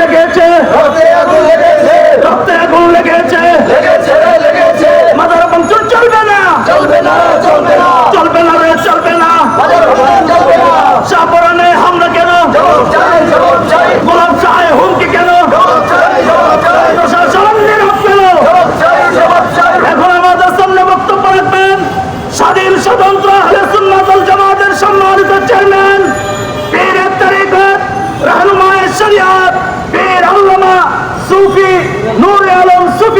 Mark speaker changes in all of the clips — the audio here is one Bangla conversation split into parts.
Speaker 1: লেগেছে।
Speaker 2: রক্তে আগুন লেগেছে।
Speaker 1: মাদার পঞ্চর চলবে না।
Speaker 2: চলবে না চলবে না।
Speaker 1: চলবে না রে চলবে না। সাপরণে হামলা কেন
Speaker 2: জবাব চাই জবাব চাই
Speaker 1: গোলাপ চায় হুমকি কেন
Speaker 2: জবাব চাই জবাব চাই
Speaker 1: প্রশাসন নীরব কেন
Speaker 2: জবাব চাই জবাব চাই
Speaker 1: এখন আমাদের সামনে বক্তব্য রাখবেন স্বাধীন স্বতন্ত্র আহলে সুন্নাতুল জামাতের সম্মানিত চেয়ারম্যান পীর তরিকত রহনুমায়ে শরিয়াত পীর আল্লামা সুফি নূর আলম সুফি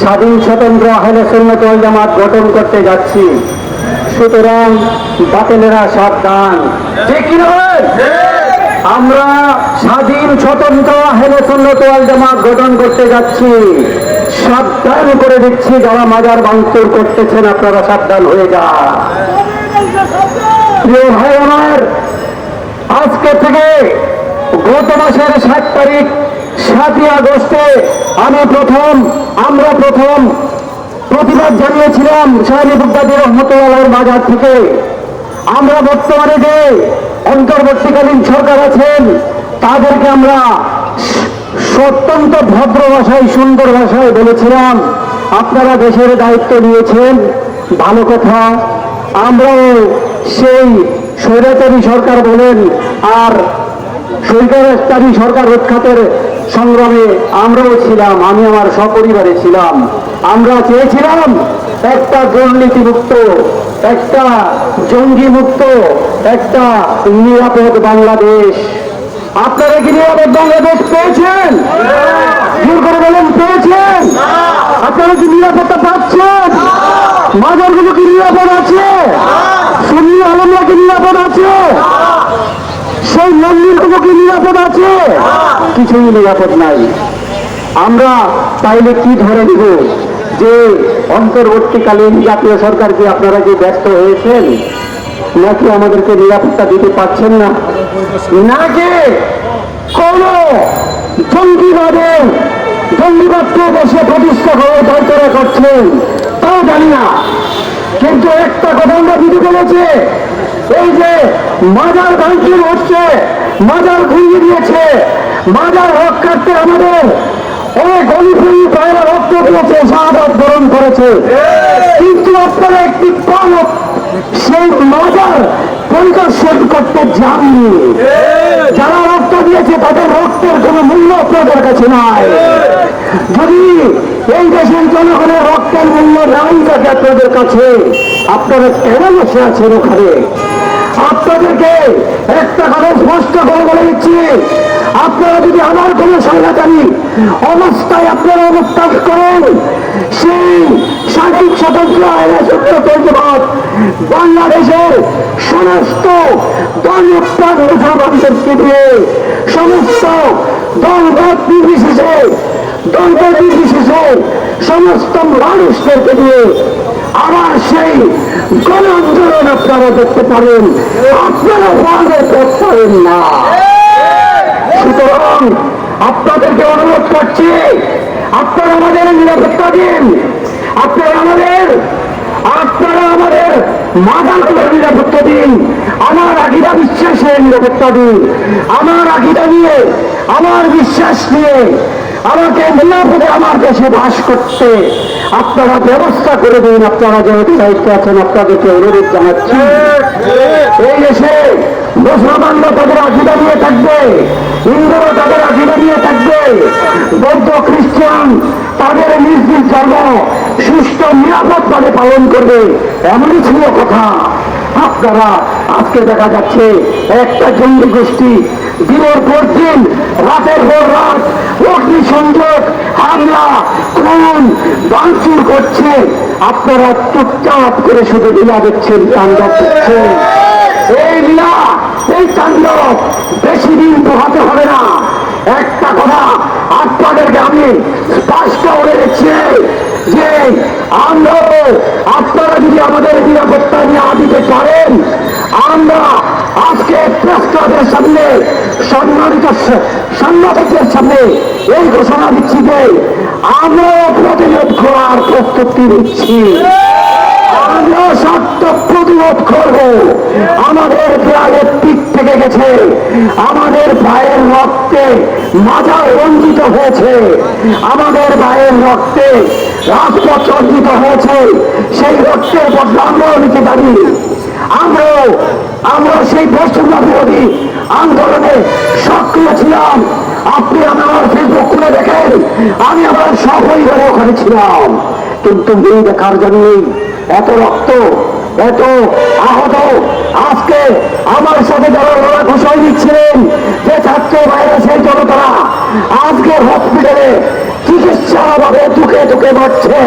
Speaker 3: স্বাধীন স্বতন্ত্র আহলে সুন্নত ওয়াল জামাত গঠন করতে যাচ্ছি। সুতরাং বাতিলেরা সাবধান? আমরা স্বাধীন স্বতন্ত্র আহলে সুন্নত ওয়াল জামাত গঠন করতে যাচ্ছি। সাবধান করে দিচ্ছি যারা মাজার ভাঙচুর করতেছেন, আপনারা সাবধান হয়ে যান। প্রিয় ভাই আমার, আজকে থেকে গত মাসের সাত তারিখ সাতই আগস্টে আমি প্রথম, আমরা প্রথম প্রতিবাদ জানিয়েছিলাম শাহী বুদ্দাদি রহমতুল্লাহ বাজার থেকে। আমরা বর্তমানে যে অন্তর্বর্তীকালীন সরকার আছেন, তাদেরকে আমরা অত্যন্ত ভদ্র ভাষায়, সুন্দর ভাষায় বলেছিলাম, আপনারা দেশের দায়িত্ব নিয়েছেন, ভালো কথা। আমরাও সেই স্বৈরাচারী সরকার বলেন, আর স্বৈরাচারী সরকার উৎখাতের সংগ্রামে আমরাও ছিলাম, আমি আমার সপরিবারে ছিলাম। আমরা চেয়েছিলাম একটা দুর্নীতিমুক্ত, একটা জঙ্গি মুক্ত একটা নিরাপদ বাংলাদেশ। আপনারা কি নিরাপদ বাংলাদেশ পেয়েছেন? করে বলেন পেয়েছেন। আপনারা কি নিরাপত্তা পাচ্ছেন? মাজারগুলো কি নিরাপদ আছে? সুন্নি আলমরা কি নিরাপদ আছে? সেই মন্দির মন্দিরগুলো কি নিরাপদ আছে? কিছুই নিরাপদ নাই। আমরা তাইলে কি ধরে দিব যে অন্তর্বর্তীকালীন জাতীয় সরকারকে আপনারা যে ব্যস্ত হয়েছেন? নাকি আমাদেরকে নিরাপত্তা দিতে পারছেন না? নাকি কোন। জঙ্গিবাদে জঙ্গিবাদকে দেশে প্রতিষ্ঠা করে দায়িত্বরা করছেন? তাও জানি না। কিন্তু একটা কথা আমরা দিদি বলেছে এই যে মাজার ভাঙচুর হচ্ছে, মাজার ঘুরিয়ে দিয়েছে, মাজার রক্ষার্থে আমাদের অনেক অলিফুলি পায়রা রক্ত দিয়েছে শাহাদ বরণ করেছে। কিন্তু আপনারা একটি কম সেই মাজার পরিদর্শন করতে যাননি। যারা রক্ত দিয়েছে, তাদের রক্তের কোনো মূল্য আপনাদের কাছে নাই। যদি এই দেশের জনগণের রক্তের মূল্য নাই থাকে আপনাদের কাছে, আপনারা কেন বসে আছেন ওখানে? আপনাদেরকে একটা কথা স্পষ্ট করে বলে দিচ্ছি, আপনারা যদি আমার কোনো সংঘাতানি অবস্থায় আপনারা অবস্থান করেন, সেই স্বাধীন স্বতন্ত্র আইনা সত্য তৈরিবাদ বাংলাদেশের সমস্ত দলপ্রাণ মুসলমানদেরকে দিয়ে, সমস্ত দলগত নির্বিশেষে দলগত নির্বিশেষে সমস্ত মানুষদেরকে দিয়ে আবার সেই গণ আন্দোলন আপনারা দেখতে পারেন। আপনারা বন্ধ করতে পারেন না। সুতরাং আপনাদেরকে অনুরোধ করছি, আপনারা আমাদের নিরাপত্তা দিন। আপনারা আমাদের আপনারা আমাদের মাদাগুলোর নিরাপত্তা দিন। আমার আকিদা বিশ্বাসের নিরাপত্তা দিন। আমার আকিদা নিয়ে, আমার বিশ্বাস নিয়ে আমাকে নিরাপদে আমার দেশে বাস করতে। আপনারা ব্যবস্থা করে দিন, আপনারা যেহেতু দায়িত্ব আছেন, আপনাদেরকে অনুরোধ জানাচ্ছি। এই দেশে মুসলমানরা তাদের আকিদা নিয়ে থাকবে হিন্দুরা তাদের আকিদা নিয়ে থাকবে, বৌদ্ধ, খ্রিস্টান তাদের নিজ নিজ ধর্ম সুষ্ঠু, নিরাপদ ভাবে পালন করবে। এমনই ছিল কথা। আপনারা, আজকে দেখা যাচ্ছে, একটা জঙ্গি গোষ্ঠী দিনের পর রাতের পর রাত অগ্নি সংযোগ, হামলা, খুন, ভাঙচুর করছে। আপনারা চুপচাপ করে শুধু লীলা দেখছেন তাণ্ডব দেখছেন এই লীলা, এই তাণ্ডব বেশি দিন পোহাতে হবে না। একটা কথা আপনাদেরকে আমি স্পষ্ট বলে দিচ্ছি, যে আমরা আপনারা যদি আমাদের নিরাপত্তা নিয়ে দিতে পারেন এই ঘোষণা দিচ্ছি যে আমরাও প্রতিরোধ করার প্রস্তুতি নিচ্ছি। আমরা প্রতিরোধ করব। আমাদের প্রাণের পিঠ থেকে গেছে। আমাদের ভাইয়ের রক্তে মাজার রঞ্জিত হয়েছে। আমাদের ভাইয়ের রক্তে রাজপথ রঞ্জিত হয়েছে। সেই রক্তের বদলে আমরাও নিতে পারি। আমরাও আমরা সেই বস্তুতা বিরোধী আন্দোলনে সক্রিয় ছিলাম। আপনি আমার ফেসবুক খুলে দেখেন। আমি আমার সপরিবারে ওখানে ছিলাম। কিন্তু এই দেখার জন্যই এত রক্ত, এত আহত, আজকে আমার সাথে যারা লড়া ঘোষণা দিচ্ছিলেন, যে ছাত্র বাইরে সেই জনতারা, আজকে হসপিটালে চিকিৎসা অভাবে দুঃখে দুঃখে মরছে,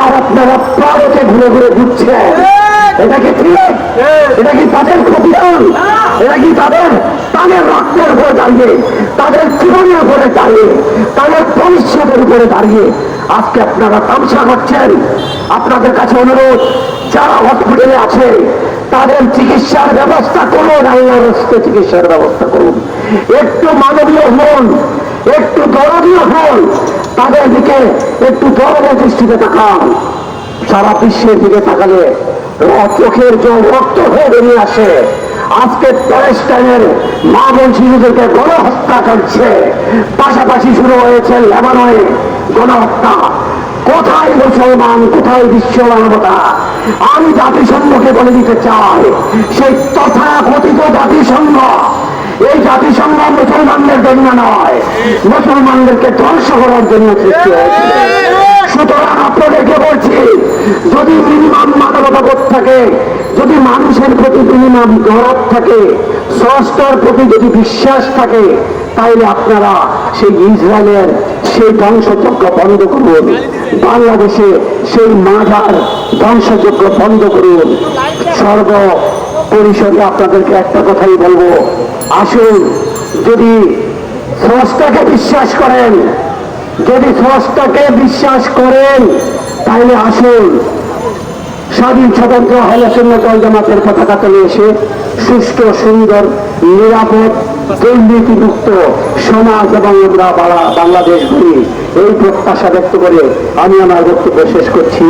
Speaker 3: আর আপনারা প্রাণকে ঘুরে ঘুরে দিচ্ছেন এটা কি ঠিক এটা কি তাদের প্রতিদান এটা কি তাদের তাদের রক্তের উপরে দাঁড়িয়ে তাদের জীবনের উপরে দাঁড়িয়ে তাদের ভবিষ্যতের উপরে দাঁড়িয়ে আজকে আপনারা তামসা করছেন। আপনাদের কাছে অনুরোধ যারা হসপিটালে আছে তাদের চিকিৎসার ব্যবস্থা করুন আল্লাহ রস্তে চিকিৎসার ব্যবস্থা করুন। একটু মানবীয় হন একটু দরদীয় হন তাদের দিকে একটু দরদের দৃষ্টিতে তাকান। সারা বিশ্বের দিকে তাকালে চোখের জল রক্ত হয়ে বেরিয়ে আসে। আজকে প্যালেস্টাইনের মা বোন শিশুদেরকে গণহত্যা করছে। পাশাপাশি শুরু হয়েছে লেবাননে গণহত্যা। কোথায় মুসলমান, কোথায় বিশ্ব মানবতা আমি জাতিসংঘকে বলে দিতে চাই, সেই তথাকথিত জাতিসংঘ। এই জাতিসংঘ মুসলমানদের জন্য নয়, মুসলমানদেরকে ধ্বংস করার জন্য সৃষ্টি হয়েছে। সুতরাং আপনাদেরকে বলছি, যদি মিনিমাম মানবতাবোধ থাকে, যদি মানুষের প্রতি মিনিমাম গরব থাকে, স্রষ্টার প্রতি যদি বিশ্বাস থাকে, তাইলে আপনারা সেই ইসরায়েলের সেই ধ্বংসযজ্ঞ বন্ধ করুন। বাংলাদেশে সেই মাজার ধ্বংসযজ্ঞ বন্ধ করুন। সর্ব পরিষদে আপনাদেরকে একটা কথাই বলব। আসুন, যদি স্রষ্টাকে বিশ্বাস করেন যদি স্রষ্টাকে বিশ্বাস করেন, তাহলে আসুন। স্বাধীন স্বতন্ত্র হলসন্য দল জামাতের পতাকা তুলে এসে সুস্থ সুন্দর, নিরাপদ, দুর্নীতিমুক্ত সমাজ এবং আমরা বাংলাদেশ ঘুরি। এই প্রত্যাশা ব্যক্ত করে আমি আমার বক্তব্য শেষ করছি।